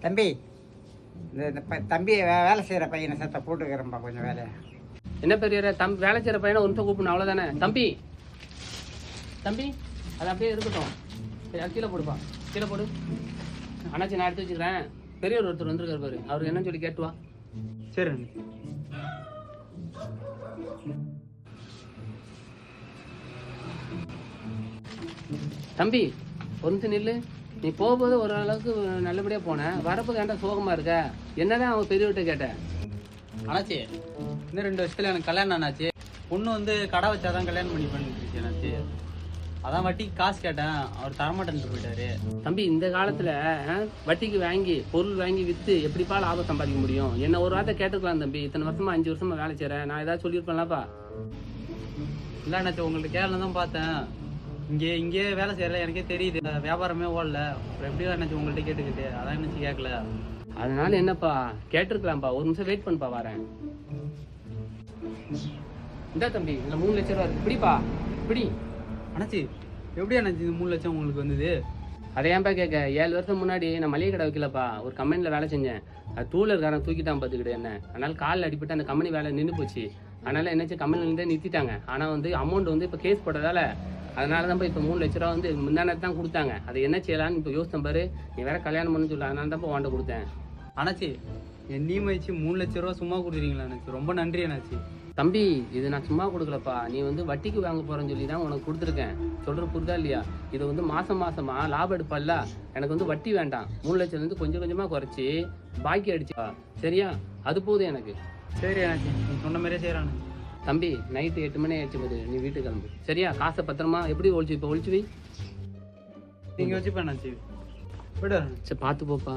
தம்பி இந்த தம்பி வே- வேலை செய்கிற பையனை சத்த போட்டுக்கிறேன்ப்பா கொஞ்சம் வேலையை. என்ன பெரிய தம் வேலை செய்கிற பையனை ஒரு நிமிஷம் கூப்பிடணும் அவ்வளோதானே தம்பி தம்பி அது அப்படியே இருக்கட்டும். சரி அது கீழே போடுப்பா. கீழே போடு. அண்ணாச்சி நான் எடுத்து வச்சுக்கிறேன். பெரியவர் ஒருத்தர் வந்திருக்காரு பாரு. அவருக்கு என்னன்னு சொல்லி கேட்டு வா. சரி தம்பி நிமிஷம் நில்லு. நீ போகும்போது ஒரு அளவுக்கு நல்லபடியாக போனேன் வரப்போது ஏன்டா சோகமாக இருக்க? என்னதான் அவன் பெரியவர்கிட்ட கேட்டேன் அண்ணாச்சி இன்னும் ரெண்டு வருஷத்துல எனக்கு கல்யாணம் ஆனாச்சு. பொண்ணு வந்து கடை வச்சாதான் கல்யாணம் பண்ணி பண்ணிருச்சு அண்ணாச்சி. அதான் வட்டிக்கு காசு கேட்டேன். அவர் தரமாட்டேன்ட்டு போயிட்டாரு. தம்பி இந்த காலத்துல வட்டிக்கு வாங்கி பொருள் வாங்கி வித்து எப்படிப்பா லாபம் சம்பாதிக்க முடியும்? என்ன ஒரு வார்த்தை கேட்டுக்கலாம் தம்பி. இத்தனை வருஷமா அஞ்சு வருஷமா வேலை செய்றேன் நான் ஏதாவது சொல்லியிருப்பேன்லப்பா. இல்லை அண்ணாச்சி உங்கள்ட்ட கேரளம் தான் பார்த்தேன். இங்கே இங்கே வேலை செய்யல எனக்கே தெரியுது. வியாபாரமே ஓடல. அப்புறம் எப்படி அண்ணாச்சி உங்கள்ட்ட கேட்டுக்கிட்டு? அதான் என்னச்சு கேட்கல அதனால என்னப்பா? கேட்டிருக்கலாம்ப்பா. ஒரு நிமிஷம் வெயிட் பண்ணுப்பா வரேன். இந்த தம்பி இந்த மூணு லட்சம் ரூபா இருக்கு. இப்படிப்பா இப்படி அண்ணாச்சி எப்படி அண்ணாச்சி இந்த மூணு லட்சம் உங்களுக்கு வந்தது? அதை ஏன்பா கேட்க? ஏழு வருஷம் முன்னாடி நான் மளிகை கடை வைக்கலப்பா. ஒரு கம்பெனியில் வேலை செஞ்சேன். அது டூலர்காரன் தூக்கிட்டான் பார்த்துக்கிட்டு என்ன. அதனால காலில் அடிபட்டு அந்த கம்பெனி வேலை நின்று போச்சு. அதனால என்னாச்சு? கம்பெனிலேருந்தே நிறுத்திட்டாங்க. ஆனால் வந்து அமௌண்ட் வந்து இப்போ கேஸ் போட்டதால அதனால தான் இப்போ மூணு லட்ச ரூபா வந்து முந்தானத்து தான் கொடுத்தாங்க. அதை என்ன செய்யலாம்னு இப்போ யோசித்தேன் பாரு. நீ வேற கல்யாணம் பண்ணு சொல்ல அதனால தான் இப்போ வாண்ட கொடுத்தேன். அண்ணாச்சி என்னையும் வச்சு மூணு லட்ச ரூபா சும்மா கொடுக்குறீங்களா அண்ணாச்சி? ரொம்ப நன்றி அண்ணாச்சி. தம்பி இது நான் சும்மா கொடுக்கலப்பா. நீ வந்து வட்டிக்கு வாங்க போறேன்னு சொல்லி தான் உனக்கு கொடுத்துருக்கேன். சொல்ற புரிதா இல்லையா? இது வந்து மாசம் மாசமா லாபம் எடுப்பல்ல. எனக்கு வந்து வட்டி வேண்டாம். மூணு லட்சம் இருந்து கொஞ்சம் கொஞ்சமா குறைச்சி பாக்கி அடிச்சுப்பா சரியா? அது போதும் எனக்கு. சரி அண்ணாச்சி நீ சொன்ன மாதிரியே செய்கிறான் தம்பி நைட்டு எட்டு மணி ஆயிடுச்சு போது நீ வீட்டுக்கு கிளம்பு. சரியா? காசை பத்திரமா? எப்படி ஒழிச்சு இப்போ ஒழிச்சு வை. நீங்கள் வச்சுப்பேன் அண்ணாச்சி போய்ட்டு வரேன். சரி பார்த்து போப்பா.